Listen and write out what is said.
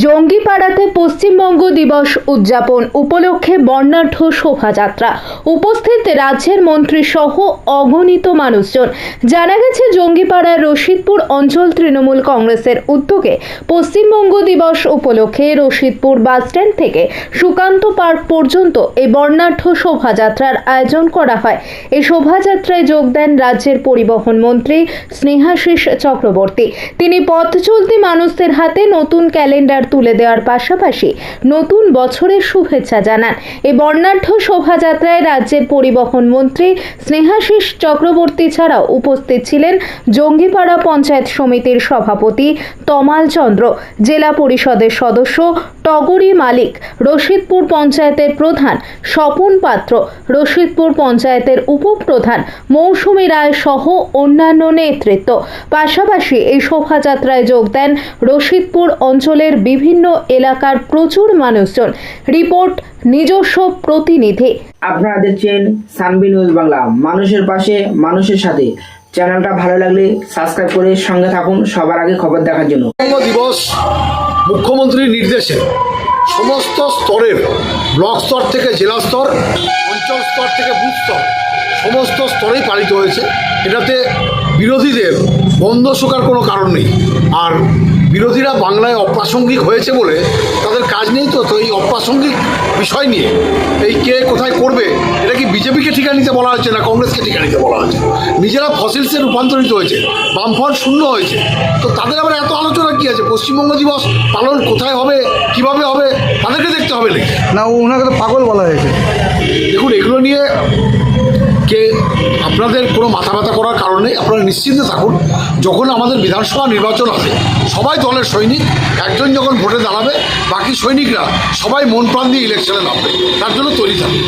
জঙ্গিপাড়াতে পশ্চিমবঙ্গ দিবস উদযাপন উপলক্ষে বর্ণাঢ্য শোভাযাত্রা। উপস্থিত রাজ্যের মন্ত্রী সহ অগণিত মানুষজন। জানা গেছে, জঙ্গিপাড়ার রশিদপুর অঞ্চল তৃণমূল কংগ্রেসের উদ্যোগে পশ্চিমবঙ্গ দিবস উপলক্ষে রশিদপুর বাসস্ট্যান্ড থেকে সুকান্ত পার্ক পর্যন্ত এই বর্ণাঢ্য শোভাযাত্রার আয়োজন করা হয়। এই শোভাযাত্রায় যোগ দেন রাজ্যের পরিবহন মন্ত্রী স্নেহাশিস চক্রবর্তী। তিনি পথ চলতি মানুষদের হাতে নতুন ক্যালেন্ডার তুলে দেওয়ার পাশাপাশি নতুন বছরের শুভেচ্ছা জানান। এই বর্ণাঢ্য শোভাযাত্রায় রাজ্যের পরিবহন মন্ত্রী স্নেহাশিস চক্রবর্তী ছাড়াও উপস্থিত ছিলেন জঙ্গিপাড়া পঞ্চায়েত সমিতির সভাপতি তমাল চন্দ্র, জেলা পরিষদের সদস্য টগরি মালিক, রশিদপুর পঞ্চায়েতের প্রধান স্বপন পাত্র, রশিদপুর পঞ্চায়েতের উপপ্রধান মৌসুমী রায় সহ অন্যান্য নেতৃত্ব। পাশাপাশি এই শোভাযাত্রায় যোগ দেন রশিদপুর অঞ্চলের বিভিন্ন এলাকার প্রচুর মানুষজন। রিপোর্ট নিজস্ব প্রতিনিধি। আপনারা দেখছেন সানবি নিউজ বাংলা। মানুষের পাশে মানুষের সাথে। চ্যানেলটা ভালো লাগলে সাবস্ক্রাইব করে সঙ্গে থাকুন। সবার আগে খবর দেখার জন্য। দিবস মুখ্যমন্ত্রীর নির্দেশে সমস্ত স্তরের ব্লক স্তর থেকে জেলা স্তর অঞ্চল স্তর থেকে বুথ স্তর সমস্ত স্তরেই পালিত হয়েছে। এটাতে বিরোধীদের বন্ধ শোকার কোনো কারণ নেই। আর বিরোধীরা বাংলায় অপ্রাসঙ্গিক হয়েছে বলে তাদের কাজ নেই তো তো এই অপ্রাসঙ্গিক বিষয় নিয়ে। এই কে কোথায় করবে, এটা কি বিজেপিকে ঠিকা নিতে বলা হচ্ছে না কংগ্রেসকে ঠিকা নিতে বলা হচ্ছে? নিজেরা ফসিলসে রূপান্তরিত হয়েছে, বামফ্রন্ট শূন্য হয়েছে। তো তাদের আবার এত আলোচনা কি আছে? পশ্চিমবঙ্গ দিবস পালন কোথায় হবে, কীভাবে হবে, তাদেরকে দেখতে হবে না ওনাকে তো পাগল বলা হয়েছে। কে আপনাদের কোনো মাথা ব্যথা করার কারণ আপনারা নিশ্চিন্তে থাকুন, যখন আমাদের বিধানসভা নির্বাচন আছে সবাই দলের সৈনিক, একজন যখন ভোটে দাঁড়াবে, বাকি সৈনিকরা সবাই মন প্রাণ দিয়ে ইলেকশনে নামবে, তার জন্য তৈরি থাকবে